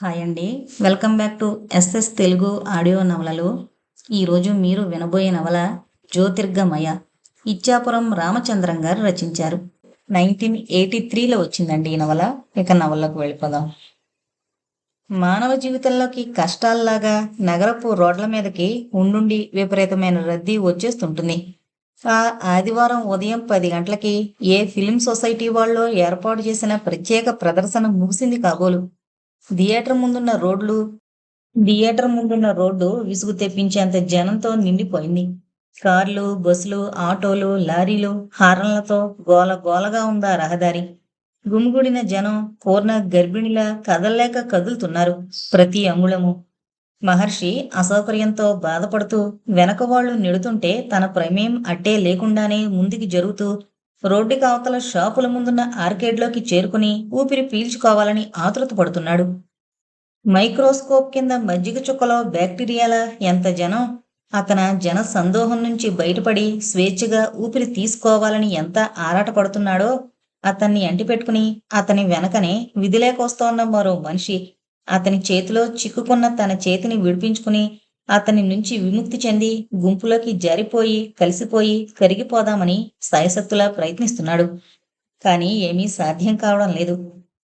Hi అండి. Welcome back to SS Telugu audio నవలలు. ఈరోజు మీరు వినబోయే నవల జ్యోతిర్గమయ ఇచ్చాపురం రామచంద్రం గారు రచించారు. నైన్టీన్ ఎయిటీ త్రీలో వచ్చిందండి ఈ నవల. ఇక నవలకు వెళ్ళిపోదాం. మానవ జీవితంలోకి కష్టాల్లాగా నగరపు రోడ్ల మీదకి ఉండుండి విపరీతమైన రద్దీ వచ్చేస్తుంటుంది. ఆ ఆదివారం ఉదయం పది గంటలకి ఏ ఫిలిం సొసైటీ వాళ్ళు ఏర్పాటు చేసిన ప్రత్యేక ప్రదర్శన ముగిసింది కాబోలు. థియేటర్ ముందున్న రోడ్లు థియేటర్ ముందున్న రోడ్డు విసుగు తెప్పించేంత జనంతో నిండిపోయింది. కార్లు బస్సులు ఆటోలు లారీలు హారన్లతో గోల గోలగా ఉందా రహదారి. గుమిగుడిన జనం పూర్ణ గర్భిణిలా కదల్లేక కదులుతున్నారు ప్రతి అంగుళము. మహర్షి అసౌకర్యంతో బాధపడుతూ వెనక వాళ్ళు నెడుతుంటే తన ప్రమేయం అట్టే లేకుండానే ముందుకు జరుగుతూ రోడ్డుకి అవతల షాపుల ముందున్న ఆర్కేడ్లోకి చేరుకుని ఊపిరి పీల్చుకోవాలని ఆతృత పడుతున్నాడు మైక్రోస్కోప్ కింద మజ్జిగ చుక్కలో బ్యాక్టీరియాల ఎంత జనం? అతన జన సందోహం నుంచి బయటపడి స్వేచ్ఛగా ఊపిరి తీసుకోవాలని ఎంత ఆరాటపడుతున్నాడో అతన్ని అంటిపెట్టుకుని అతని వెనకనే విధిలేకొస్తోన్న మరో మనిషి. అతని చేతిలో చిక్కుకున్న తన చేతిని విడిపించుకుని అతని నుంచి విముక్తి చెంది గుంపులోకి జారిపోయి కలిసిపోయి కరిగిపోదామని సాయశక్తులా ప్రయత్నిస్తున్నాడు. కానీ ఏమీ సాధ్యం కావడం లేదు.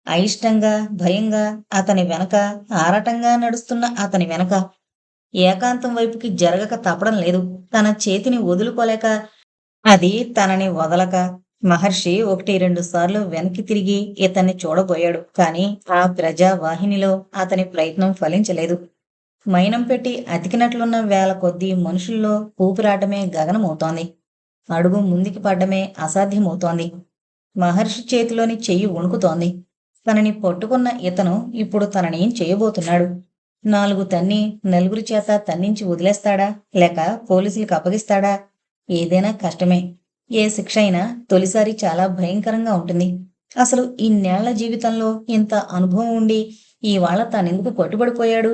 అయిష్టంగా భయంగా అతని వెనక ఆరాటంగా నడుస్తున్న అతని వెనక ఏకాంతం వైపుకి జరగక తప్పడం లేదు. తన చేతిని వదులుకోలేక అది తనని వదలక మహర్షి ఒకటి రెండు సార్లు వెనక్కి తిరిగి ఇతన్ని చూడబోయాడు. కానీ ఆ ప్రజా వాహినిలో అతని ప్రయత్నం ఫలించలేదు. మైనం పెట్టి అతికినట్లున్న వేల కొద్దీ మనుషుల్లో ఊపిరాటమే గగనమవుతోంది. అడుగు ముందుకి పడ్డమే అసాధ్యమవుతోంది. మహర్షి చేతిలోని చెయ్యి వణుకుతోంది. తనని పట్టుకున్న ఇతను ఇప్పుడు తనని చేయబోతున్నాడు? నాలుగు తన్ని నలుగురి చేత తన్నించి వదిలేస్తాడా? లేక పోలీసులకు అప్పగిస్తాడా? ఏదైనా కష్టమే. ఏ శిక్ష అయినా తొలిసారి చాలా భయంకరంగా ఉంటుంది. అసలు ఇన్నేళ్ళ జీవితంలో ఇంత అనుభవం ఉండి ఇవాళ తానెందుకు పట్టుబడిపోయాడు?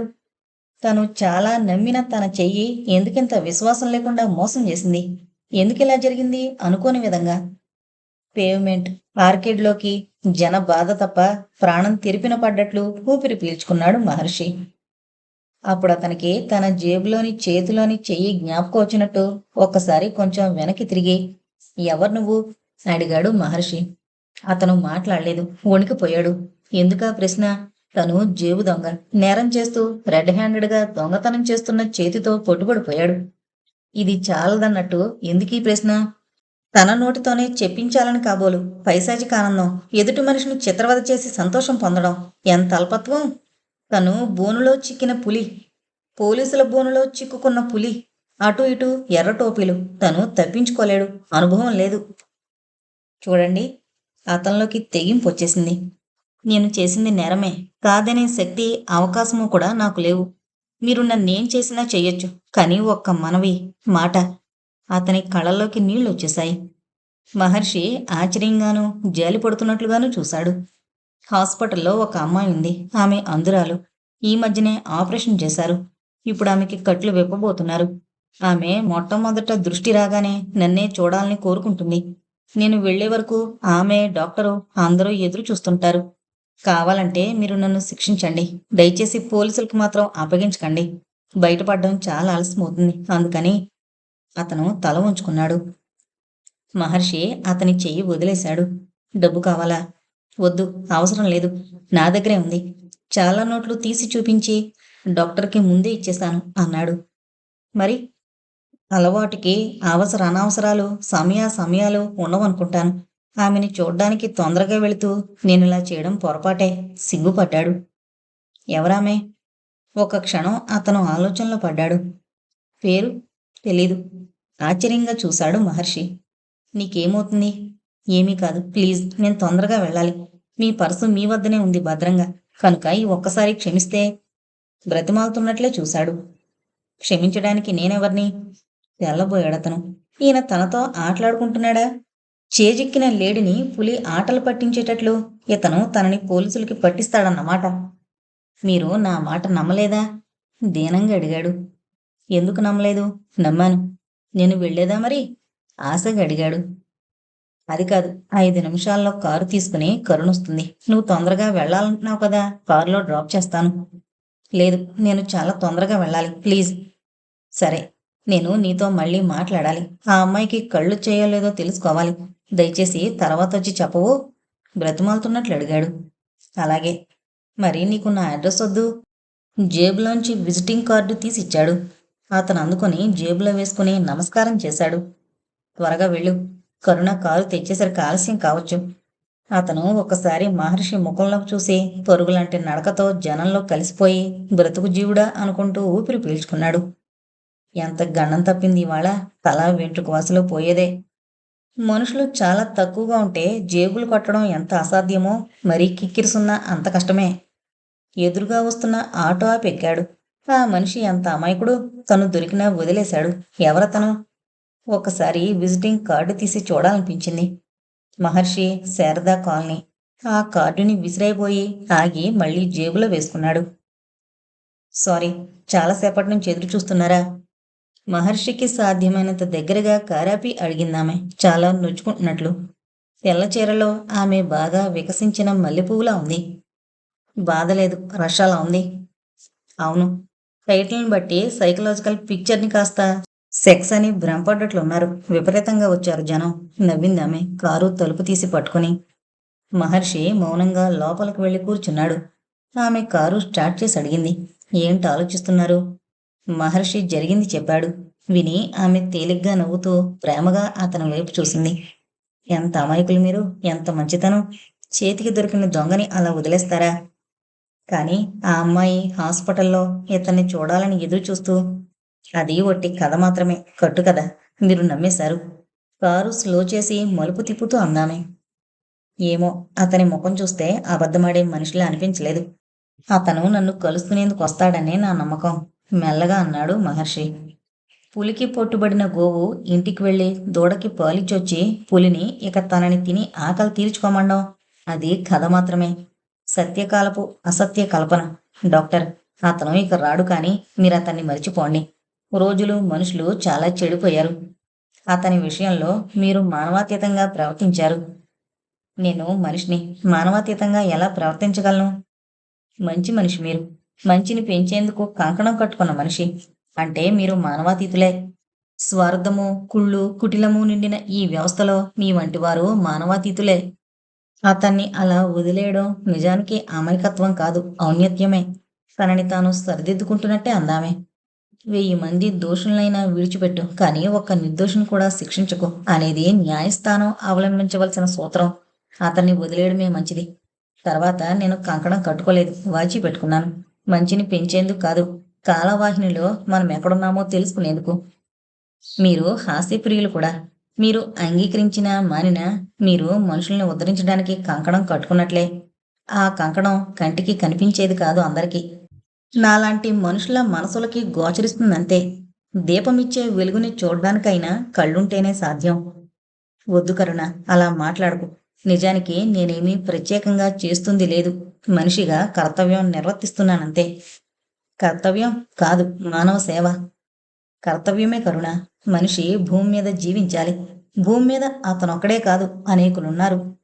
తను చాలా నమ్మిన తన చెయ్యి ఎందుకింత విశ్వాసం లేకుండా మోసం చేసింది? ఎందుకిలా జరిగింది? అనుకోని విధంగా. పేవ్మెంట్ ఆర్కేడ్లోకి జన బాధ తప్ప ప్రాణం తెరిపిన పడ్డట్లు ఊపిరి పీల్చుకున్నాడు మహర్షి. అప్పుడు అతనికి తన జేబులోని చేతిలోని చెయ్యి జ్ఞాపకం వచ్చినట్టు ఒక్కసారి కొంచెం వెనక్కి తిరిగి ఎవరు నువ్వు? అడిగాడు మహర్షి. అతను మాట్లాడలేదు వణికిపోయాడు. ఎందుకా ప్రశ్న? తను జేబు దొంగ నేరం చేస్తూ రెడ్ హ్యాండెడ్గా దొంగతనం చేస్తున్న చేతితో పొట్టుబడిపోయాడు. ఇది చాలదన్నట్టు ఎందుకీ ప్రశ్న? తన నోటితోనే చెప్పించాలని కాబోలు. పైశాచిక ఆనందం. ఎదుటి మనిషిని చిత్రవద చేసి సంతోషం పొందడం. ఎంత అల్పత్వం? తను బోనులో చిక్కిన పులి. పోలీసుల బోనులో చిక్కుకున్న పులి. అటు ఇటు ఎర్ర టోపీలు. తను తప్పించుకోలేడు. అనుభవం లేదు. చూడండి. అతనిలోకి తెగింపు వచ్చేసింది. నేను చేసింది నేరమే. కాదనే శక్తి అవకాశము కూడా నాకు లేవు. మీరు నన్నేం చేసినా చెయ్యొచ్చు కానీ ఒక్క మనవి మాట. అతని కళ్ళలోకి నీళ్ళు వచ్చేశాయి. మహర్షి ఆశ్చర్యంగానూ జాలి పడుతున్నట్లుగాను చూశాడు. హాస్పిటల్లో ఒక అమ్మాయి ఉంది. ఆమె అందురాలు ఈ మధ్యనే ఆపరేషన్ చేశారు. ఇప్పుడు ఆమెకి కట్లు విప్పబోతున్నారు. ఆమె మొట్టమొదట దృష్టి రాగానే నన్నే చూడాలని కోరుకుంటుంది. నేను వెళ్ళే వరకు ఆమె డాక్టరు అందరూ ఎదురు చూస్తుంటారు. కావాలంటే మీరు నన్ను శిక్షించండి. దయచేసి పోలీసులకు మాత్రం అప్పగించకండి. బయటపడడం చాలా ఆలస్యమవుతుంది అందుకని అతను తల ఉంచుకున్నాడు మహర్షి అతని చెయ్యి వదిలేశాడు. డబ్బు కావాలా? వద్దు అవసరం లేదు. నా దగ్గరే ఉంది. చాలా నోట్లు తీసి చూపించి డాక్టర్కి ముందే ఇచ్చేశాను అన్నాడు. మరి అలవాటుకి అవసర అనవసరాలు సమయ సమయాలు ఉండవనుకుంటాను. ఆమెని చూడ్డానికి తొందరగా వెళుతూ నేను ఇలా చేయడం పొరపాటే సిగ్గుపడ్డాడు ఎవరామే? ఒక క్షణం అతను ఆలోచనలో పడ్డాడు. పేరు? తెలీదు. ఆశ్చర్యంగా చూశాడు మహర్షి. నీకేమవుతుంది? ఏమీ కాదు. ప్లీజ్ నేను తొందరగా వెళ్ళాలి. మీ పర్సు మీ వద్దనే ఉంది భద్రంగా. కనుక ఈ ఒక్కసారి క్షమిస్తే బ్రతిమాలుతున్నట్లే చూశాడు. క్షమించడానికి నేనెవర్ని? తెల్లబోయాడతను. ఈయన తనతో ఆటలాడుకుంటున్నాడా? చేజిక్కిన లేడిని పులి ఆటలు పట్టించేటట్లు ఇతను తనని పోలీసులకి పట్టిస్తాడన్నమాట. మీరు నా మాట నమ్మలేదా? దీనంగా అడిగాడు. ఎందుకు నమ్మలేదు? నమ్మాను. నేను వెళ్ళేదా మరి? ఆశగా అడిగాడు. అది కాదు ఐదు నిమిషాల్లో కారు తీసుకుని కరుణొస్తుంది. నువ్వు తొందరగా వెళ్ళాలంటున్నావు కదా కారులో డ్రాప్ చేస్తాను. లేదు నేను చాలా తొందరగా వెళ్ళాలి ప్లీజ్. సరే నేను నీతో మళ్ళీ మాట్లాడాలి. ఆ అమ్మాయికి కళ్ళు చేయలేదో తెలుసుకోవాలి. దయచేసి తర్వాత వచ్చి చెప్పవు. బ్రతిమాలుతున్నట్లు అడిగాడు. అలాగే. మరి నీకు నా అడ్రస్ వద్దు. జేబులోంచి విజిటింగ్ కార్డు తీసి ఇచ్చాడు. అతను అందుకొని జేబులో వేసుకుని నమస్కారం చేశాడు. త్వరగా వెళ్ళు. కరుణ కారు తెచ్చేసరికి ఆలస్యం కావచ్చు. అతను ఒకసారి మహర్షి ముఖంలోకి చూసి పరుగులాంటి నడకతో జనంలో కలిసిపోయి బ్రతుకు జీవుడా అనుకుంటూ ఊపిరి పీల్చుకున్నాడు. ఎంత గండం తప్పింది ఇవాళ? తల వెంట్రుక వాసులో పోయేదే. మనుషులు చాలా తక్కువగా ఉంటే జేబులు కొట్టడం ఎంత అసాధ్యమో మరీ కిక్కిరిసున్నా అంత కష్టమే. ఎదురుగా వస్తున్న ఆటో ఆపెక్కాడు. ఆ మనిషి ఎంత అమాయకుడు తను దొరికినా వదిలేశాడు. ఎవరతను? ఒకసారి విజిటింగ్ కార్డు తీసి చూడాలనిపించింది. మహర్షి శారదా కాలనీ. ఆ కార్డుని విసిరైపోయి ఆగి మళ్ళీ జేబులో వేసుకున్నాడు. సారీ చాలాసేపటి నుంచి ఎదురు చూస్తున్నారా మహర్షికి సాధ్యమైనంత దగ్గరగా కారాపి అడిగిందామె చాలా నొచ్చుకుంటున్నట్లు. తెల్ల చీరలో ఆమె బాగా వికసించిన మల్లెపువ్వులా ఉంది. బాధలేదు రషాలా ఉంది. అవును టైటిల్ని బట్టి సైకలాజికల్ పిక్చర్ని కాస్త సెక్స్ అని భ్రమపడ్డట్లు ఉన్నారు. విపరీతంగా వచ్చారు జనం. నవ్విందామె కారు తలుపు తీసి పట్టుకుని. మహర్షి మౌనంగా లోపలికి వెళ్ళి కూర్చున్నాడు. ఆమె కారు స్టార్ట్ చేసి అడిగింది. ఏంటి ఆలోచిస్తున్నారు? మహర్షి జరిగింది చెప్పాడు. విని ఆమె తేలిగ్గా నవ్వుతూ ప్రేమగా అతని వైపు చూసింది. ఎంత అమాయకులు మీరు ఎంత మంచితనం. చేతికి దొరికిన దొంగని అలా వదిలేస్తారా? కానీ ఆ అమ్మాయి హాస్పిటల్లో ఇతన్ని చూడాలని ఎదురు చూస్తూ అది ఒట్టి కథ మాత్రమే కట్టు కథ. మీరు నమ్మేశారు. కారు స్లో చేసి మలుపు తిప్పుతూ అందామే. ఏమో అతని ముఖం చూస్తే అబద్ధమాడే మనిషిలా అనిపించలేదు. అతను నన్ను కలుసుకునేందుకు వస్తాడనే నా నమ్మకం. మెల్లగా అన్నాడు మహర్షి. పులికి పొట్టుబడిన గోవు ఇంటికి వెళ్ళి దూడకి పాలిచ్చొచ్చి పులిని ఇక తనని తిని ఆకలి తీర్చుకోమండం. అది కథ మాత్రమే. సత్యకాలపు అసత్య కల్పన. డాక్టర్ అతను ఇక రాడు కానీ మీరు అతన్ని మర్చిపోండి. రోజులు మనుషులు చాలా చెడిపోయారు. అతని విషయంలో మీరు మానవాతీతంగా ప్రవర్తించారు. నేను మనిషిని మానవాతీతంగా ఎలా ప్రవర్తించగలను? మంచి మనిషి మీరు. మంచిని పెంచేందుకు కంకణం కట్టుకున్న మనిషి. అంటే మీరు మానవాతీతులే. స్వార్థము కుళ్ళు కుటిలము నిండిన ఈ వ్యవస్థలో మీ వంటి వారు మానవాతీతులే. అతన్ని అలా వదిలేయడం నిజానికి అమాయకత్వం కాదు ఔన్నత్యమే. తనని తాను సరిదిద్దుకుంటున్నట్టే అందామే. వెయ్యి మంది దోషులైనా విడిచిపెట్టు కానీ ఒక్క నిర్దోషుని కూడా శిక్షించకు అనేది న్యాయస్థానం అవలంబించవలసిన సూత్రం. అతన్ని వదిలేయడమే మంచిది. తర్వాత నేను కంకణం కట్టుకోలేదు వాచి పెట్టుకున్నాను మంచిని పెంచేందుకు కాదు. కాలవాహినిలో మనం ఎక్కడున్నామో తెలుసుకునేందుకు. మీరు హాస్యప్రియులు కూడా. మీరు అంగీకరించిన మానిన మీరు మనుషుల్ని ఉద్ధరించడానికి కంకణం కట్టుకున్నట్లే. ఆ కంకణం కంటికి కనిపించేది కాదు అందరికీ. నాలాంటి మనుషుల మనసులకి గోచరిస్తుందంతే. దీపమిచ్చే వెలుగుని చూడడానికైనా కళ్ళుంటేనే సాధ్యం. వద్దు కరుణ అలా మాట్లాడకు. నిజానికి నేనేమీ ప్రత్యేకంగా చేస్తుంది లేదు. మనిషిగా కర్తవ్యం నిర్వర్తిస్తున్నానంతే. కర్తవ్యం కాదు మానవ సేవ. కర్తవ్యమే కరుణ. మనిషి భూమి మీద జీవించాలి. భూమి మీద అతనొక్కడే కాదు అనేకులున్నారు.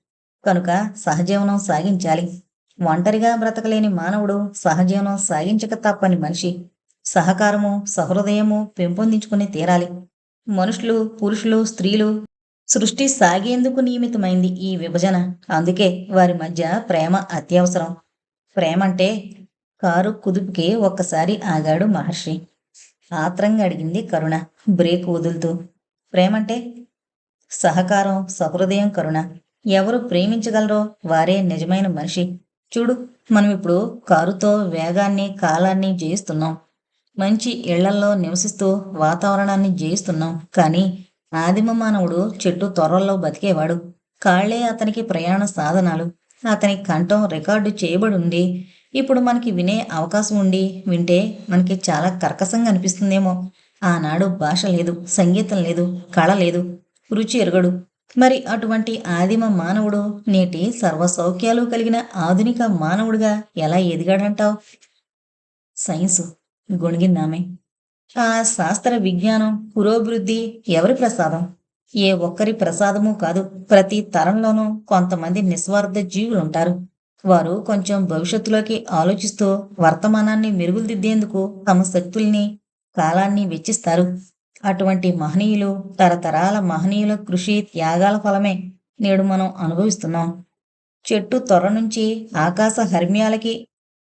కనుక సహజీవనం సాగించాలి. ఒంటరిగా బ్రతకలేని మానవుడు సహజీవనం సాగించక తప్పని మనిషి. సహకారము సహృదయము పెంపొందించుకుని తీరాలి. మనుషులు పురుషులు స్త్రీలు సృష్టి సాగేందుకు నియమితమైంది ఈ విభజన? అందుకే వారి మధ్య ప్రేమ అత్యవసరం. ప్రేమంటే కారు కుదుపుకి ఒక్కసారి ఆగాడు మహర్షి. ఆత్రంగా అడిగింది కరుణ. బ్రేక్ వదులుతూ ప్రేమంటే సహకారం సహృదయం కరుణ. ఎవరు ప్రేమించగలరో వారే నిజమైన మనిషి. చూడు మనం ఇప్పుడు కారుతో వేగాన్ని కాలాన్ని జయిస్తున్నాం. మంచి ఇళ్ళల్లో నివసిస్తూ వాతావరణాన్ని జయిస్తున్నాం. కానీ ఆదిమ మానవుడు చెట్టు త్వరల్లో బతికేవాడు. కాళ్ళే అతనికి ప్రయాణ సాధనాలు. అతని కంఠం రికార్డు చేయబడి ఉండి ఇప్పుడు మనకి వినే అవకాశం ఉండి వింటే మనకి చాలా కర్కశంగా అనిపిస్తుందేమో. ఆనాడు భాష లేదు సంగీతం లేదు కళ లేదు రుచి ఎరగడు. మరి అటువంటి ఆదిమ మానవుడు నేటి సర్వ సౌఖ్యాలు కలిగిన ఆధునిక మానవుడిగా ఎలా ఎదిగాడంటావు? సైన్సు గొణిగిందామె. ఆ శాస్త్ర విజ్ఞానం పురోభివృద్ధి ఎవరి ప్రసాదం? ఏ ఒక్కరి ప్రసాదము కాదు ప్రతి తరంలోనూ కొంతమంది నిస్వార్థ జీవులుంటారు వారు కొంచెం భవిష్యత్తులోకి ఆలోచిస్తూ వర్తమానాన్ని మెరుగుదిద్దేందుకు తమ శక్తుల్ని కాలాన్ని వెచ్చిస్తారు. అటువంటి మహనీయులు తరతరాల మహనీయుల కృషి త్యాగాల ఫలమే నేడు మనం అనుభవిస్తున్నాం. చెట్టు త్వర నుంచి ఆకాశ హర్మ్యాలకి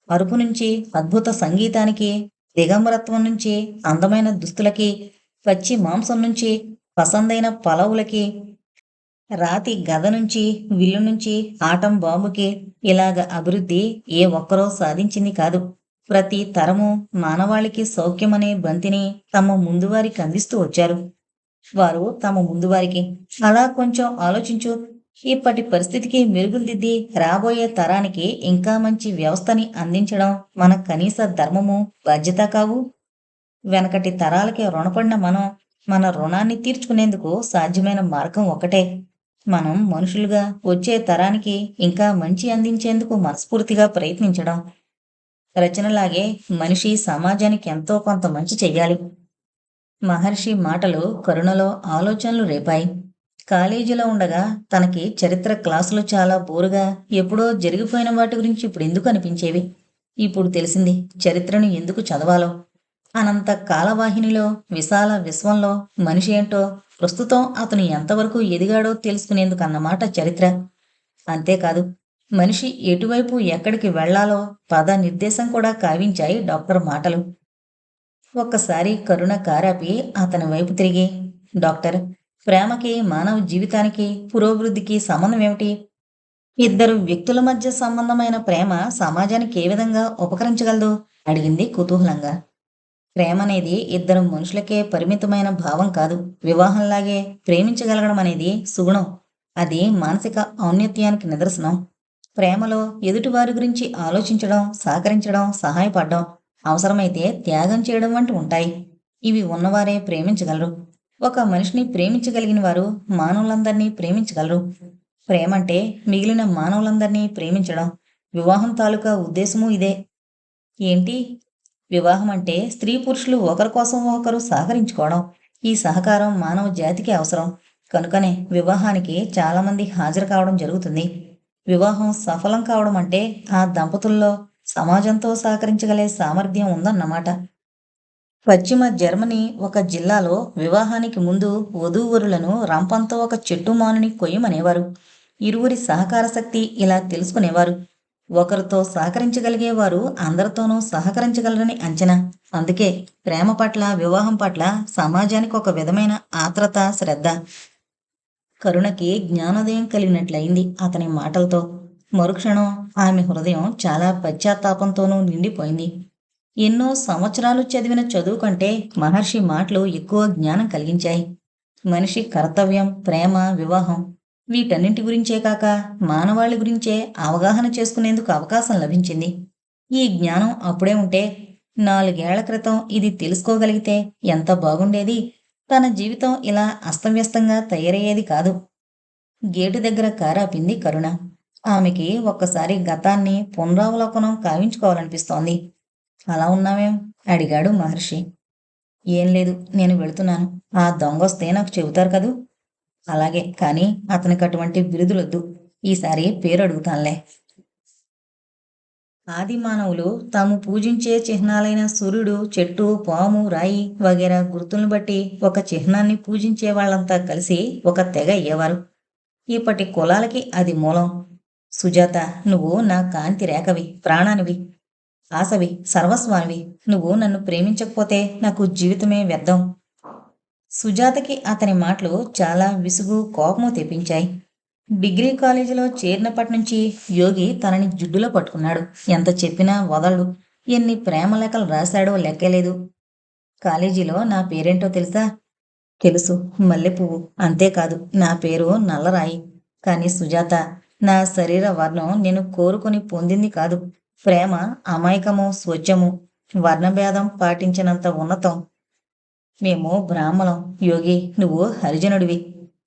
అరుపు నుంచి అద్భుత సంగీతానికి దిగంబరత్వం నుంచి అందమైన దుస్తులకి పచ్చి మాంసం నుంచి పసందైన పలవులకి రాతి గద నుంచి విల్లు నుంచి ఆటం బాంబుకి ఇలాగ అభివృద్ధి ఏ ఒక్కరో సాధించింది కాదు. ప్రతి తరము మానవాళికి సౌఖ్యమనే బంతిని తమ ముందువారికి అందిస్తూ వచ్చారు. వారు తమ ముందువారికి అలా కొంచెం ఆలోచించు ఇప్పటి పరిస్థితికి మెరుగుదిద్ది రాబోయే తరానికి ఇంకా మంచి వ్యవస్థని అందించడం మన కనీస ధర్మము బాధ్యత కావు. వెనకటి తరాలకి రుణపడిన మనం మన రుణాన్ని తీర్చుకునేందుకు సాధ్యమైన మార్గం ఒకటే. మనం మనుషులుగా వచ్చే తరానికి ఇంకా మంచి అందించేందుకు మనస్ఫూర్తిగా ప్రయత్నించడం. రచనలాగే మనిషి సమాజానికి ఎంతో కొంత మంచి చెయ్యాలి. మహర్షి మాటలు కరుణలో ఆలోచనలు రేపాయి. కాలేజీలో ఉండగా తనకి చరిత్ర క్లాసులు చాలా బోరుగా ఎప్పుడో జరిగిపోయిన వాటి గురించి ఇప్పుడు ఎందుకు అనిపించేవి? ఇప్పుడు తెలిసింది చరిత్రను ఎందుకు చదవాలో? అనంత కాలవాహినిలో విశాల విశ్వంలో మనిషి ఏంటో ప్రస్తుతం అతను ఎంతవరకు ఎదిగాడో తెలుసుకునేందుకు అన్నమాట చరిత్ర. అంతేకాదు మనిషి ఎటువైపు ఎక్కడికి వెళ్ళాలో పద నిర్దేశం కూడా కావించాయి డాక్టర్ మాటలు. ఒక్కసారి కరుణ కారాపి అతని వైపు తిరిగి డాక్టర్ ప్రేమకి మానవ జీవితానికి పురోభివృద్ధికి సంబంధం ఏమిటి? ఇద్దరు వ్యక్తుల మధ్య సంబంధమైన ప్రేమ సమాజానికి ఏ విధంగా ఉపకరించగలదు? అడిగింది కుతూహలంగా. ప్రేమ అనేది ఇద్దరు మనుషులకే పరిమితమైన భావం కాదు. వివాహంలాగే ప్రేమించగలగడం అనేది సుగుణం. అది మానసిక ఔన్నత్యానికి నిదర్శనం. ప్రేమలో ఎదుటివారి గురించి ఆలోచించడం సహకరించడం సహాయపడడం అవసరమైతే త్యాగం చేయడం వంటి ఉంటాయి. ఇవి ఉన్నవారే ప్రేమించగలరు. ఒక మనిషిని ప్రేమించగలిగిన వారు మానవులందరినీ ప్రేమించగలరు. ప్రేమంటే మిగిలిన మానవులందరినీ ప్రేమించడం. వివాహం తాలూకా ఉద్దేశము ఇదే. ఏంటి? వివాహం అంటే స్త్రీ పురుషులు ఒకరి కోసం ఒకరు సహకరించుకోవడం. ఈ సహకారం మానవ జాతికి అవసరం. కనుకనే వివాహానికి చాలామంది హాజరు కావడం జరుగుతుంది. వివాహం సఫలం కావడం అంటే ఆ దంపతుల్లో సమాజంతో సహకరించగలే సామర్థ్యం ఉందన్నమాట. పశ్చిమ జర్మనీ ఒక జిల్లాలో వివాహానికి ముందు వధూవరులను రంపంతో ఒక చెట్టు మానుని కొయ్యమనేవారు. ఇరువురి సహకార శక్తి ఇలా తెలుసుకునేవారు. ఒకరితో సహకరించగలిగేవారు అందరితోనూ సహకరించగలరని అంచనా. అందుకే ప్రేమ పట్ల వివాహం పట్ల సమాజానికి ఒక విధమైన ఆత్రత శ్రద్ధ. కరుణకి జ్ఞానోదయం కలిగినట్లయింది అతని మాటలతో. మరుక్షణం ఆమె హృదయం చాలా పశ్చాత్తాపంతోనూ నిండిపోయింది. ఎన్నో సంవత్సరాలు చదివిన చదువు కంటే మహర్షి మాటలు ఎక్కువ జ్ఞానం కలిగించాయి. మనిషి కర్తవ్యం ప్రేమ వివాహం వీటన్నింటి గురించే కాక మానవాళి గురించే అవగాహన చేసుకునేందుకు అవకాశం లభించింది. ఈ జ్ఞానం అప్పుడే ఉంటే నాలుగేళ్ళ క్రితం ఇది తెలుసుకోగలిగితే ఎంత బాగుండేది? తన జీవితం ఇలా అస్తవ్యస్తంగా తయారయ్యేది కాదు. గేటు దగ్గర కారాపింది కరుణ. ఆమెకి ఒక్కసారి గతాన్ని పునరావలోకనం కావించుకోవాలనిపిస్తోంది. అలా ఉన్నావేం? అడిగాడు మహర్షి. ఏం లేదు నేను వెళుతున్నాను. ఆ దొంగొస్తే నాకు చెబుతారు కదూ? అలాగే కానీ అతనికి అటువంటి బిరుదులొద్దు. ఈసారి పేరు అడుగుతానులే. ఆది మానవులు తాము పూజించే చిహ్నాలైన సూర్యుడు చెట్టు పాము రాయి వగేరా గుర్తులను బట్టి ఒక చిహ్నాన్ని పూజించే వాళ్ళంతా కలిసి ఒక తెగ అయ్యేవారు. ఇప్పటి కులాలకి అది మూలం. సుజాత నువ్వు నా కాంతి రేఖవి ప్రాణానివి. ఆశవి సర్వస్వానివి నువ్వు నన్ను ప్రేమించకపోతే నాకు జీవితమే వ్యర్థం. సుజాతకి అతని మాటలు చాలా విసుగు కోపము తెప్పించాయి. డిగ్రీ కాలేజీలో చేరినప్పటి నుంచి యోగి తనని జుడ్డులో పట్టుకున్నాడు. ఎంత చెప్పినా వదలడు. ఎన్ని ప్రేమ లేఖలు రాశాడో లెక్కలేదు. కాలేజీలో నా పేరేంటో తెలుసా? తెలుసు. మల్లెపువ్వు. అంతేకాదు నా పేరు నల్లరాయి. కానీ సుజాత నా శరీర వర్ణం నేను కోరుకొని పొందింది కాదు. ప్రేమ అమాయకము స్వచ్ఛము వర్ణభేదం పాటించినంత ఉన్నతం. మేము బ్రాహ్మణం. యోగి నువ్వు హరిజనుడివి.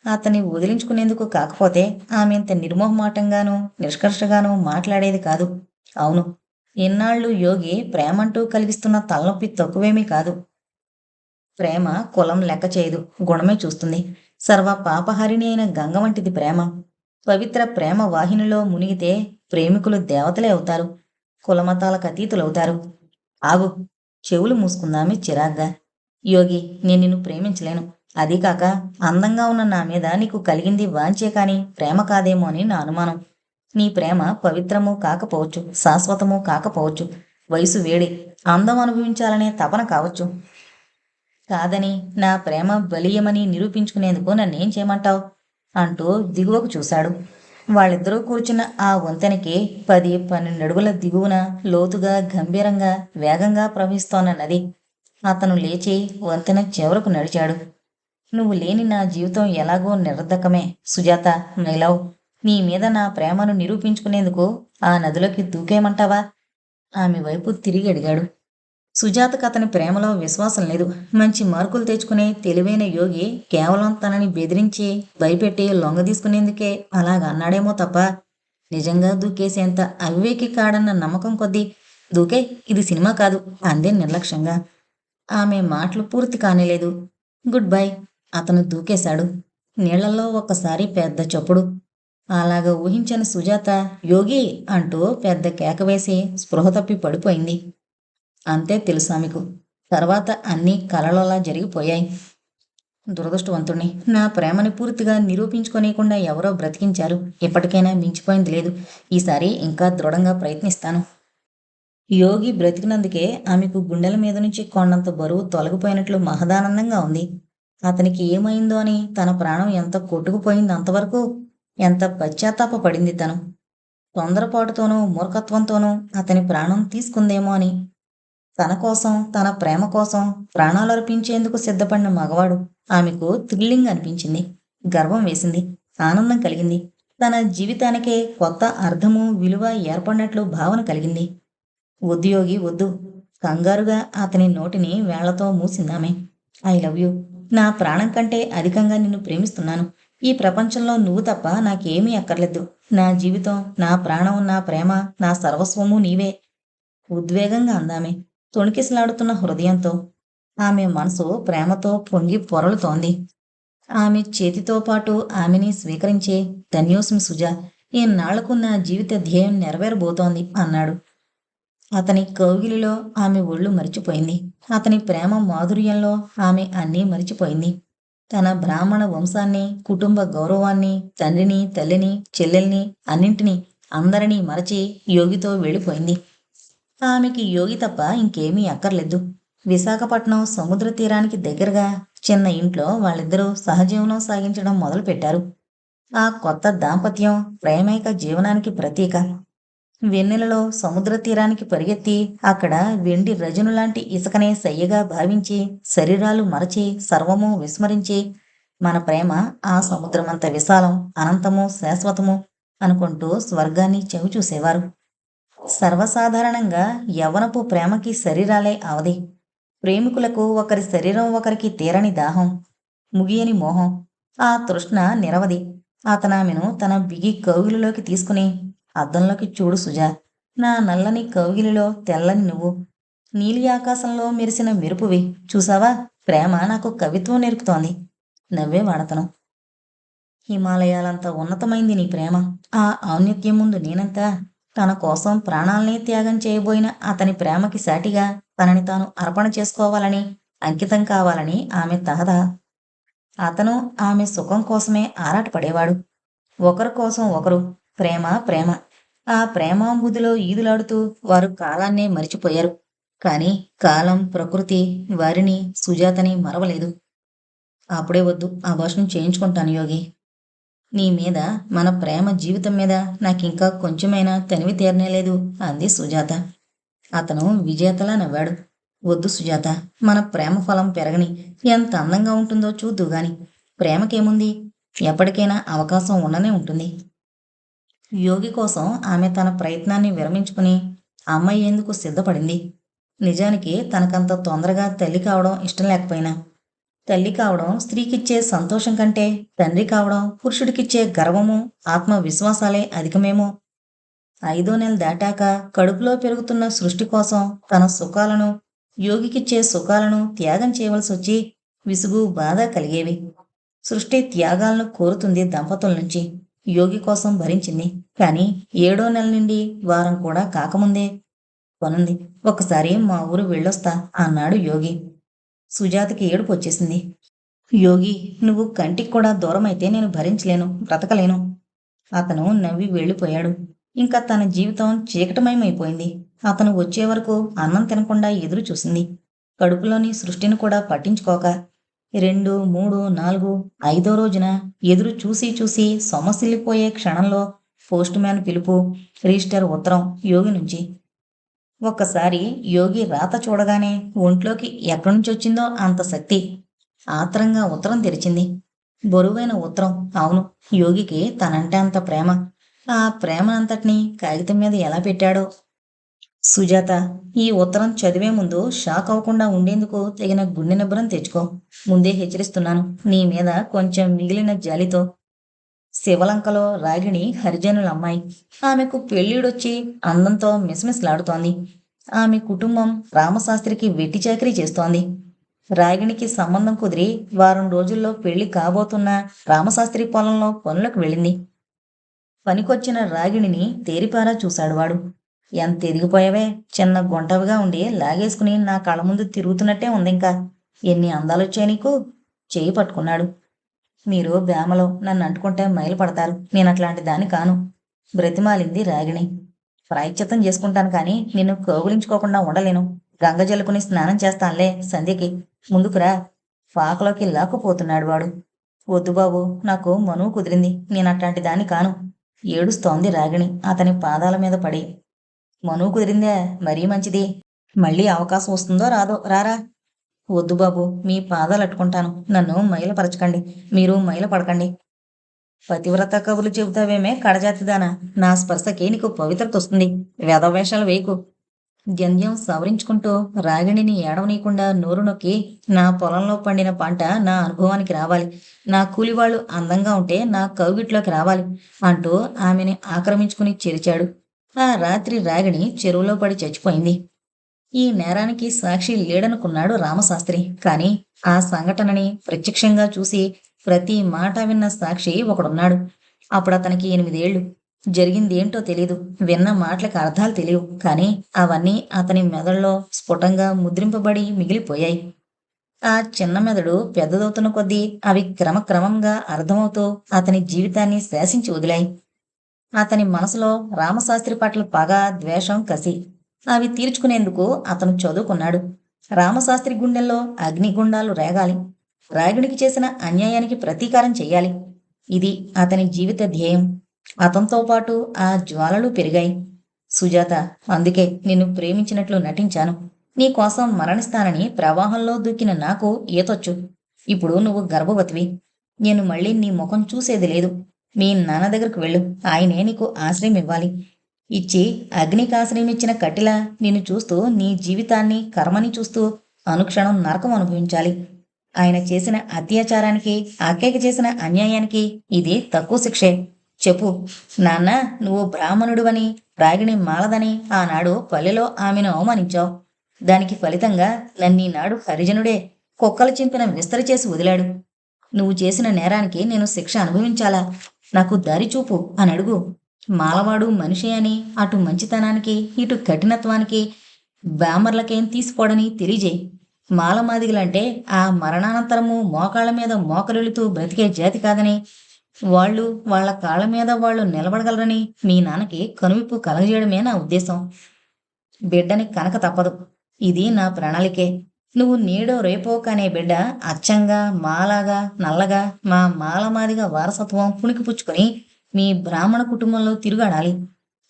అతన్ని వదిలించుకునేందుకు కాకపోతే ఆమె ఇంత నిర్మోహమాటంగానూ నిష్కర్షగాను మాట్లాడేది కాదు. అవును ఇన్నాళ్ళు యోగి ప్రేమంటూ కలిగిస్తున్న తలనొప్పి తక్కువేమీ కాదు. ప్రేమ కులం లెక్క చేయదు గుణమే చూస్తుంది. సర్వ పాపహరిణి అయిన గంగ వంటిది ప్రేమ. పవిత్ర ప్రేమ వాహినిలో మునిగితే ప్రేమికులు దేవతలే అవుతారు. కులమతాలకు అతీతులవుతారు. ఆగు చెవులు మూసుకుందామే చిరాగ్గా. యోగి నేను నిన్ను ప్రేమించలేను. అది కాక అందంగా ఉన్న నా మీద నీకు కలిగింది వాంచే కాని ప్రేమ కాదేమో అని నా అనుమానం. నీ ప్రేమ పవిత్రము కాకపోవచ్చు శాశ్వతము కాకపోవచ్చు. వయసు వేడి అందం అనుభవించాలనే తపన కావచ్చు. కాదని నా ప్రేమ బలీయమని నిరూపించుకునేందుకు నన్నేం చేయమంటావు? అంటూ దిగువకు చూశాడు. వాళ్ళిద్దరూ కూర్చున్న ఆ వంతెనకి పది పన్నెండు అడుగుల దిగువన లోతుగా గంభీరంగా వేగంగా ప్రవహిస్తోన్న నది. అతను లేచి వంతెన చివరకు నడిచాడు. నువ్వు లేని నా జీవితం ఎలాగో నిరర్ధకమే. సుజాత మైలవ్ నీ మీద నా ప్రేమను నిరూపించుకునేందుకు ఆ నదిలోకి దూకేమంటావా ఆమె వైపు తిరిగి అడిగాడు. సుజాతకు అతని ప్రేమలో విశ్వాసం లేదు. మంచి మార్కులు తెచ్చుకునే తెలివైన యోగి కేవలం తనని బెదిరించి భయపెట్టి లొంగ తీసుకునేందుకే అలాగ అన్నాడేమో తప్ప నిజంగా దూకేసేంత అవివేకి కాడన్న నమ్మకం కొద్దీ దూకే ఇది సినిమా కాదు అందే నిర్లక్ష్యంగా. ఆమె మాటలు పూర్తి కానేలేదు. గుడ్ బై అతను దూకేశాడు. నీళ్ళలో ఒక్కసారి పెద్ద చప్పుడు. అలాగా ఊహించని సుజాత యోగి అంటూ పెద్ద కేక వేసి స్పృహ తప్పి పడిపోయింది. అంతే తెలుసా మీకు? తర్వాత అన్నీ కలలోలా జరిగిపోయాయి. దురదృష్టవంతుణ్ణి నా ప్రేమని పూర్తిగా నిరూపించుకోనేకుండా ఎవరో బ్రతికించారు. ఇప్పటికైనా మించిపోయింది లేదు. ఈసారి ఇంకా దృఢంగా ప్రయత్నిస్తాను. యోగి బ్రతికినందుకే ఆమెకు గుండెల మీద నుంచి కొండంత బరువు తొలగిపోయినట్లు మహదానందంగా ఉంది. అతనికి ఏమైందో అని తన ప్రాణం ఎంత కొట్టుకుపోయింది అంతవరకు ఎంత పశ్చాత్తాప పడింది తను. తొందరపాటుతోనూ మూర్ఖత్వంతోనూ అతని ప్రాణం తీసుకుందేమో అని తన కోసం తన ప్రేమ కోసం ప్రాణాలు అర్పించేందుకు సిద్ధపడిన మగవాడు ఆమెకు థ్రిల్లింగ్ అనిపించింది. గర్వం వేసింది. ఆనందం కలిగింది. తన జీవితానికే కొత్త అర్థము విలువ ఏర్పడినట్లు భావన కలిగింది. ఉద్యోగి వద్దు. కంగారుగా అతని నోటిని వేళ్ళతో మూసిందామె ఐ లవ్ యూ. నా ప్రాణం కంటే అధికంగా నిన్ను ప్రేమిస్తున్నాను. ఈ ప్రపంచంలో నువ్వు తప్ప నాకేమీ అక్కర్లేదు. నా జీవితం నా ప్రాణం నా ప్రేమ నా సర్వస్వము నీవే. ఉద్వేగంగా అందామే తొణికిసలాడుతున్న హృదయంతో ఆమె మనసు ప్రేమతో పొంగి పొరలుతోంది. ఆమె చేతితో పాటు ఆమెని స్వీకరించే ధన్యోస్మి సుజా ఈనాళ్ళకు నా జీవిత ధ్యేయం నెరవేరబోతోంది అన్నాడు. అతని కౌగిలిలో ఆమె ఒళ్ళు మరిచిపోయింది. అతని ప్రేమ మాధుర్యంలో ఆమె అన్నీ మరిచిపోయింది. తన బ్రాహ్మణ వంశాన్ని కుటుంబ గౌరవాన్ని తండ్రిని తల్లిని చెల్లెల్ని అన్నింటినీ అందరినీ మరచి యోగితో వెళ్ళిపోయింది. ఆమెకి యోగి తప్ప ఇంకేమీ అక్కర్లేదు. విశాఖపట్నం సముద్ర తీరానికి దగ్గరగా చిన్న ఇంట్లో వాళ్ళిద్దరూ సహజీవనం సాగించడం మొదలుపెట్టారు. ఆ కొత్త దాంపత్యం ప్రేమైక జీవనానికి ప్రతీక. వెన్నెలలో సముద్ర తీరానికి పరిగెత్తి అక్కడ వెండి రజను లాంటి ఇసుకనే సయ్యగా భావించి శరీరాలు మరచి సర్వము విస్మరించి మన ప్రేమ ఆ సముద్రమంత విశాలం అనంతము శాశ్వతము అనుకుంటూ స్వర్గాన్ని చెవి చూసేవారు సర్వసాధారణంగా యవనపు ప్రేమకి శరీరాలే అవధి. ప్రేమికులకు ఒకరి శరీరం ఒకరికి తీరని దాహం ముగియని మోహం ఆ తృష్ణ నిరవధి. అతనామెను తన బిగి కౌగిలిలోకి తీసుకుని అద్దంలోకి చూడు సుజా నా నల్లని కౌగిలిలో తెల్లని నువ్వు. నీలి ఆకాశంలో మెరిసిన మెరుపువి. చూసావా? ప్రేమ నాకు కవిత్వం నేర్పుతోంది. నవ్వే వాడతను. హిమాలయాలంత ఉన్నతమైంది నీ ప్రేమ. ఆ ఔన్నత్యం ముందు నేనంతా తన కోసం ప్రాణాల్ని త్యాగం చేయబోయిన అతని ప్రేమకి సాటిగా తనని తాను అర్పణ చేసుకోవాలని అంకితం కావాలని ఆమె తహద అతను ఆమె సుఖం కోసమే ఆరాటపడేవాడు. ఒకరి కోసం ఒకరు ప్రేమ ప్రేమ. ఆ ప్రేమాంబుదిలో ఈదులాడుతూ వారు కాలాన్నే మరిచిపోయారు. కానీ కాలం ప్రకృతి వారిని సుజాతని మరవలేదు. అప్పుడే వద్దు ఆ భాషను చేయించుకుంటాను యోగి. నీ మీద మన ప్రేమ జీవితం మీద నాకింకా కొంచెమైనా తనివి తీరనేలేదు అంది సుజాత. అతను విజేతలా నవ్వాడు. వద్దు సుజాత మన ప్రేమ ఫలం పెరగని ఎంత అందంగా ఉంటుందో చూద్దుగాని ప్రేమకేముంది? ఎప్పటికైనా అవకాశం ఉండనే ఉంటుంది. యోగి కోసం ఆమె తన ప్రయత్నాన్ని విరమించుకుని ఎందుకు సిద్ధపడింది? నిజానికి తనకంత తొందరగా తల్లి కావడం ఇష్టం లేకపోయినా తల్లి కావడం స్త్రీకిచ్చే సంతోషం కంటే తండ్రి కావడం పురుషుడికిచ్చే గర్వము ఆత్మవిశ్వాసాలే అధికమేమో. ఐదో నెల దాటాక కడుపులో పెరుగుతున్న సృష్టి కోసం తన సుఖాలను యోగికిచ్చే సుఖాలను త్యాగం చేయవలసి వచ్చి విసుగు బాధ కలిగేవి. సృష్టి త్యాగాలను కోరుతుంది దంపతుల నుంచి యోగి కోసం భరించింది. కానీ ఏడో నెల నుండి వారం కూడా కాకముందే కొనుంది. ఒకసారి మా ఊరు వెళ్ళొస్తా అన్నాడు యోగి. సుజాతకి ఏడుపు వచ్చేసింది. యోగి నువ్వు కంటికి కూడా దూరమైతే నేను భరించలేను బ్రతకలేను. అతను నవ్వి వెళ్ళిపోయాడు. ఇంకా తన జీవితం చీకటమయమైపోయింది. అతను వచ్చే వరకు అన్నం తినకుండా ఎదురు చూసింది. కడుపులోని సృష్టిని కూడా పట్టించుకోక రెండు మూడు నాలుగు ఐదో రోజున ఎదురు చూసి చూసి సొమసిల్లిపోయే క్షణంలో పోస్ట్ మ్యాన్ పిలుపు రిజిస్టర్ ఉత్తరం యోగి నుంచి. ఒక్కసారి యోగి రాత చూడగానే ఒంట్లోకి ఎక్కడి నుంచి వచ్చిందో అంత శక్తి ఆత్రంగా ఉత్తరం తెరిచింది. బరువైన ఉత్తరం అవును యోగికి తనంటే అంత ప్రేమ. ఆ ప్రేమ అంతటినీ కాగితం మీద ఎలా పెట్టాడో? సుజాత ఈ ఉత్తరం చదివే ముందు షాక్ అవ్వకుండా ఉండేందుకు తగిన గుండె నిబ్బరం తెచ్చుకో. ముందే హెచ్చరిస్తున్నాను నీ మీద కొంచెం మిగిలిన జాలితో. శివలంకలో రాగిణి హరిజనుల అమ్మాయి. ఆమెకు పెళ్ళిడొచ్చి అందంతో మిసమిసలాడుతోంది. ఆమె కుటుంబం రామశాస్త్రికి వెట్టి చాకరీ చేస్తోంది. రాగిణికి సంబంధం కుదిరి వారం రోజుల్లో పెళ్ళి కాబోతున్న రామశాస్త్రి పొలంలో పనులకు వెళ్ళింది. పనికొచ్చిన రాగిణిని తేరిపారా చూశాడు వాడు. ఎంత ఎదిగిపోయావే? చిన్న గుంటవిగా ఉండి లాగేసుకుని నా కళ్ళ ముందు తిరుగుతున్నట్టే ఉంది ఇంకా ఎన్ని అందాలొచ్చాయి నీకు? చేయి పట్టుకున్నాడు. మీరు బేమలో నన్ను అంటుకుంటే మైలు పడతారు నేను అట్లాంటి దాన్ని కాను. బ్రతిమాలింది రాగిణి. ప్రాయశ్చిత్తం చేసుకుంటాను కానీ నిన్ను కౌగులించుకోకుండా ఉండలేను. గంగ జల్లుకుని స్నానం చేస్తానులే సంధ్యకి. ముందుకురా పాకలోకి లాక్కుపోతున్నాడు వాడు. వద్దు బాబు నాకు మనువు కుదిరింది. నేను అట్లాంటి దాన్ని కాను. ఏడుస్తోంది రాగిణి అతని పాదాల మీద పడి. మనువు కుదిరిందే మరీ మంచిది. మళ్ళీ అవకాశం వస్తుందో రాదో రారా? వద్దు బాబు మీ పాదాలు అట్టుకుంటాను. నన్ను మైలపరచకండి. మీరు మైల పడకండి పతివ్రత కబులు చెబుతావేమే కడజాతిదానా. నా స్పర్శకి నీకు పవిత్రత వస్తుంది. వేదవేషాలు వేయకు. గంధ్యం సవరించుకుంటూ రాగిణిని ఏడవనీయకుండా నోరు నొక్కి నా పొలంలో పండిన పంట నా అనుభవానికి రావాలి. నా కూలివాళ్ళు అందంగా ఉంటే నా కౌగిట్లోకి రావాలి అంటూ ఆమెని ఆక్రమించుకుని చెరిచాడు. ఆ రాత్రి రాగిణి చెరువులో పడి చచ్చిపోయింది. ఈ నేరానికి సాక్షి లేడనుకున్నాడు రామశాస్త్రి. కాని ఆ సంఘటనని ప్రత్యక్షంగా చూసి ప్రతి మాట విన్న సాక్షి ఒకడున్నాడు. అప్పుడు అతనికి ఎనిమిదేళ్ళు. జరిగిందేంటో తెలీదు. విన్న మాటలకు అర్థాలు తెలియవు. కానీ అవన్నీ అతని మెదడులో స్ఫుటంగా ముద్రింపబడి మిగిలిపోయాయి. ఆ చిన్న మెదడు పెద్దదవుతున్న కొద్దీ అవి క్రమక్రమంగా అర్థమవుతూ అతని జీవితాన్ని శాసించి వదిలాయి. అతని మనసులో రామశాస్త్రి పట్ల పగ ద్వేషం కసి అవి తీర్చుకునేందుకు అతను చదువుకున్నాడు. రామశాస్త్రి గుండెల్లో అగ్నిగుండాలు రేగాలి. రాయుడికి చేసిన అన్యాయానికి ప్రతీకారం చెయ్యాలి. ఇది అతని జీవిత ధ్యేయం. అతనితో పాటు ఆ జ్వాలలు పెరిగాయి. సుజాత అందుకే నిన్ను ప్రేమించినట్లు నటించాను. నీ కోసం మరణిస్తానని ప్రవాహంలో దూకిన నాకు ఈతొచ్చు. ఇప్పుడు నువ్వు గర్భవతివి. నేను మళ్ళీ నీ ముఖం చూసేది లేదు. మీ నాన్న దగ్గరకు వెళ్ళు. ఆయనే నీకు ఆశ్రయం ఇవ్వాలి ఇచ్చి అగ్నికి ఇచ్చిన కట్టిలా నిన్ను చూస్తూ నీ జీవితాన్ని కర్మని చూస్తూ అనుక్షణం నరకం అనుభవించాలి. ఆయన చేసిన అత్యాచారానికి ఆకేక చేసిన అన్యాయానికి ఇది తక్కువ శిక్షే. చెప్పు నాన్న నువ్వు బ్రాహ్మణుడువని రాగిణి మాలదని ఆనాడు పల్లెలో ఆమెను అవమానించావు. దానికి ఫలితంగా నన్నీనాడు హరిజనుడే కుక్కలు చింపిన విస్తరి చేసి వదిలాడు. నువ్వు చేసిన నేరానికి నేను శిక్ష అనుభవించాలా? నాకు దారి చూపు అని అడుగు. మాలవాడు మనిషి అని అటు మంచితనానికి ఇటు కఠినత్వానికి బ్యామర్లకేం తీసుకోడని తెలియజేయి. మాలమాదిగలంటే ఆ మరణానంతరము మోకాళ్ళ మీద మోకరిల్లుతూ బ్రతికే జాతి కాదని వాళ్ళు వాళ్ళ కాళ్ళ మీద వాళ్ళు నిలబడగలరని మీ నాన్నకి కనువిప్పు కలగజేయడమే నా ఉద్దేశం. బిడ్డని కనక తప్పదు. ఇది నా ప్రణాళికే. నువ్వు నేడో రేపో కానే బిడ్డ అచ్చంగా మాలాగా నల్లగా మా మాలమాదిగా వారసత్వం పుణికిపుచ్చుకొని మీ బ్రాహ్మణ కుటుంబంలో తిరుగాడాలి.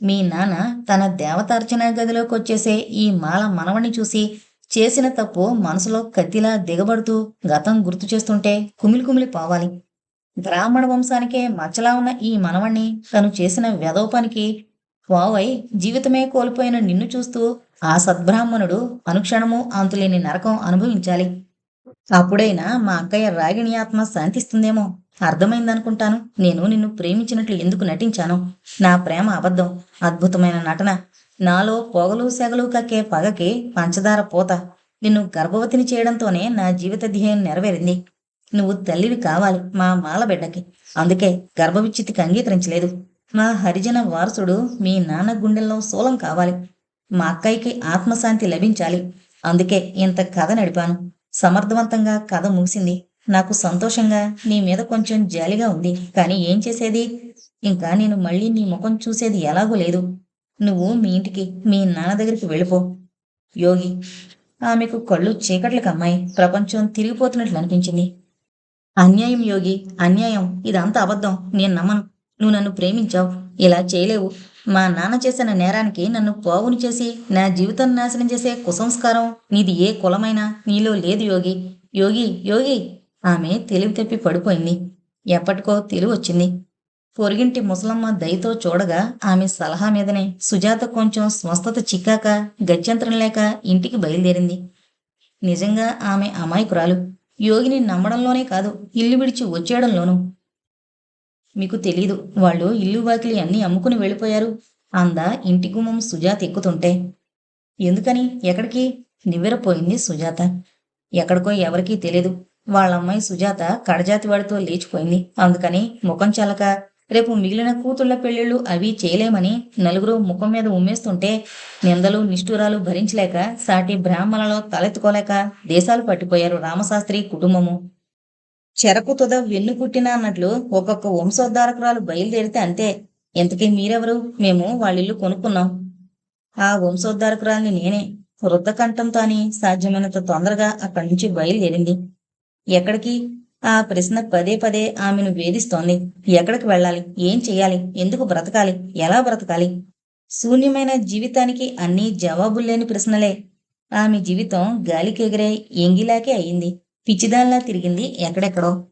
మీ నాన్న తన దేవతార్చన గదిలోకి వచ్చేసే ఈ మాల మనవణ్ణి చూసి చేసిన తప్పు మనసులో కత్తిలా దిగబడుతూ గతం గుర్తు చేస్తుంటే కుమిలి కుమిలి పోవాలి. బ్రాహ్మణ వంశానికే మచ్చలా ఉన్న ఈ మనవణ్ణి తను చేసిన వెదోపానికి వావై జీవితమే కోల్పోయిన నిన్ను చూస్తూ ఆ సద్బ్రాహ్మణుడు అనుక్షణము అంతులేని నరకం అనుభవించాలి. అప్పుడైనా మా అక్కయ్య రాగిణి ఆత్మ శాంతిస్తుందేమో. అర్థమైందనుకుంటాను. నేను నిన్ను ప్రేమించినట్లు ఎందుకు నటించాను? నా ప్రేమ అబద్ధం. అద్భుతమైన నటన. నాలో పొగలు సెగలు కక్కే పగకి పంచదార పోత. నిన్ను గర్భవతిని చేయడంతోనే నా జీవిత ధ్యేయం నెరవేరింది. నువ్వు తల్లివి కావాలి మా మాలబిడ్డకి. అందుకే గర్భవిచ్చితికి అంగీకరించలేదు. మా హరిజన వారసుడు మీ నాన్న గుండెల్లో సోలం కావాలి. మా అక్కయ్యకి ఆత్మశాంతి లభించాలి. అందుకే ఇంత కథ నడిపాను. సమర్థవంతంగా కథ ముగిసింది. నాకు సంతోషంగా నీ మీద కొంచెం జాలిగా ఉంది. కానీ ఏం చేసేది? ఇంకా నేను మళ్ళీ నీ ముఖం చూసేది ఎలాగూ లేదు. నువ్వు మీ ఇంటికి మీ నాన్న దగ్గరికి వెళ్ళిపో. యోగి ఆమెకు కళ్ళు చీకట్లకు అమ్మాయి ప్రపంచం తిరిగిపోతున్నట్లు అనిపించింది. అన్యాయం యోగి అన్యాయం. ఇదంతా అబద్ధం. నేను నమ్మను. నువ్వు నన్ను ప్రేమించావు. ఇలా చేయలేవు. మా నాన్న చేసిన నేరానికి నన్ను పోవుని చేసి నా జీవితం నాశనం చేసే కుసంస్కారం. నీది ఏ కులమైనా నీలో లేదు యోగి. యోగి యోగి. ఆమె తెలివి తప్పి పడిపోయింది. ఎప్పటికో తెలివి వచ్చింది. పొరిగింటి ముసలమ్మ దయతో చూడగా ఆమె సలహా మీదనే సుజాత కొంచెం స్వస్థత చిక్కాక గత్యంతరం లేక ఇంటికి బయలుదేరింది. నిజంగా ఆమె అమాయకురాలు. యోగిని నమ్మడంలోనే కాదు ఇల్లు విడిచి వచ్చేయడంలోనూ. మీకు తెలీదు వాళ్ళు ఇల్లు వాకిలి అన్నీ అమ్ముకుని వెళ్ళిపోయారు. అందా ఇంటి గుమ్మం సుజాత ఎక్కుతుంటే. ఎందుకని ఎక్కడికి? నివ్వెరపోయింది సుజాత. ఎక్కడికో ఎవరికీ తెలియదు వాళ్ళ అమ్మాయి సుజాత కడజాతి వాడితో లేచిపోయింది. అందుకని ముఖం చల్లక రేపు మిగిలిన కూతుళ్ళ పెళ్ళిళ్ళు అవి చేయలేమని నలుగురు ముఖం మీద ఉమ్మేస్తుంటే నిందలు నిష్ఠురాలు భరించలేక సాటి బ్రాహ్మణలో తలెత్తుకోలేక దేశాలు పట్టిపోయారు రామశాస్త్రి కుటుంబము. చెరకు తుద వెన్ను పుట్టిన అన్నట్లు ఒక్కొక్క వంశోద్ధారకురాలు బయలుదేరితే అంతే. ఇంతకీ మీరెవరు? మేము వాళ్ళిల్లు కొనుక్కున్నాం. ఆ వంశోద్ధారకురాల్ని నేనే. వృద్ధకంఠంతో అని సాధ్యమైనంత తొందరగా అక్కడి నుంచి బయలుదేరింది. ఎక్కడికి? ఆ ప్రశ్న పదే పదే ఆమెను వేధిస్తోంది. ఎక్కడికి వెళ్ళాలి? ఏం చేయాలి? ఎందుకు బ్రతకాలి? ఎలా బ్రతకాలి? శూన్యమైన జీవితానికి అన్నీ జవాబుల్లేని ప్రశ్నలే. ఆమె జీవితం గాలికెగిరే ఎంగిలాకే అయింది. పిచ్చిదాల్లా తిరిగింది ఎక్కడెక్కడో.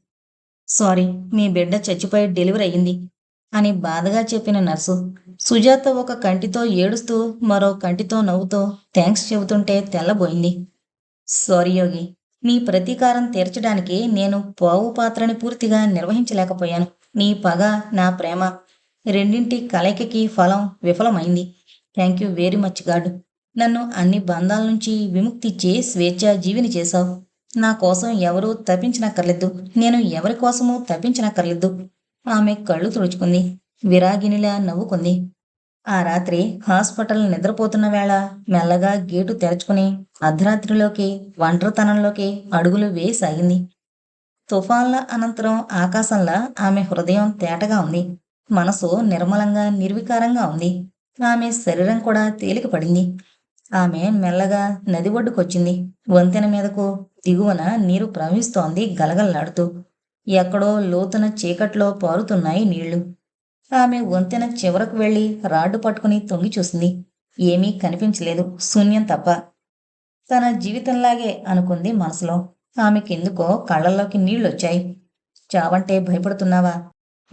సారీ మీ బిడ్డ చచ్చిపోయి డెలివరీ అయ్యింది అని బాధగా చెప్పిన నర్సు. సుజాత ఒక కంటితో ఏడుస్తూ మరో కంటితో నవ్వుతూ థ్యాంక్స్ చెబుతుంటే తెల్లబోయింది. సారీ యోగి నీ ప్రతీకారం తీర్చడానికి నేను పావు పాత్రని పూర్తిగా నిర్వహించలేకపోయాను. నీ పగ నా ప్రేమ రెండింటి కలయికకి ఫలం విఫలమైంది. Thank you very much God. నన్ను అన్ని బంధాల నుంచి విముక్తి విముక్తిచ్చి స్వేచ్ఛా జీవిని చేశావు. నా కోసం ఎవరూ తప్పించనక్కర్లేదు. నేను ఎవరి కోసమూ తప్పించనక్కర్లేదు. ఆమె కళ్ళు తుడుచుకుంది. విరాగినిలా నవ్వుకుంది. ఆ రాత్రి హాస్పిటల్ నిద్రపోతున్న వేళ మెల్లగా గేటు తెరుచుకుని అర్ధరాత్రిలోకి ఒంటరితనంలోకి అడుగులు వేసాగింది. తుఫాన్ల అనంతరం ఆకాశంలా ఆమె హృదయం తేటగా ఉంది. మనసు నిర్మలంగా నిర్వికారంగా ఉంది. ఆమె శరీరం కూడా తేలిక పడింది. ఆమె మెల్లగా నది ఒడ్డుకొచ్చింది. వంతెన మీదకు దిగువన నీరు ప్రవహిస్తోంది గలగల్లాడుతూ. ఎక్కడో లోతున చీకట్లో పారుతున్నాయి నీళ్ళు. ఆమె వంతెన చివరకు వెళ్ళి రాడ్డు పట్టుకుని తొంగి చూసింది. ఏమీ కనిపించలేదు. శూన్యం తప్ప. తన జీవితంలాగే అనుకుంది మనసులో. ఆమెకెందుకో కళ్ళల్లోకి నీళ్ళొచ్చాయి చావంటే భయపడుతున్నావా?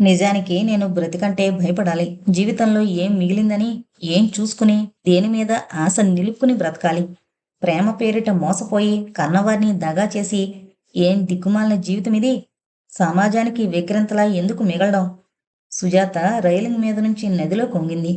నిజానికి నేను బ్రతికంటే భయపడాలి. జీవితంలో ఏం మిగిలిందని ఏం చూసుకుని దేని మీద ఆశ నిలుపుకుని బ్రతకాలి. ప్రేమ పేరిట మోసపోయి కన్నవారిని దగా చేసి ఏం దిక్కుమాలిన జీవితం ఇది సమాజానికి విక్రంతలా ఎందుకు మిగలడం? సుజాత రైలింగ్ మీద నుంచి నదిలో కొంగింది.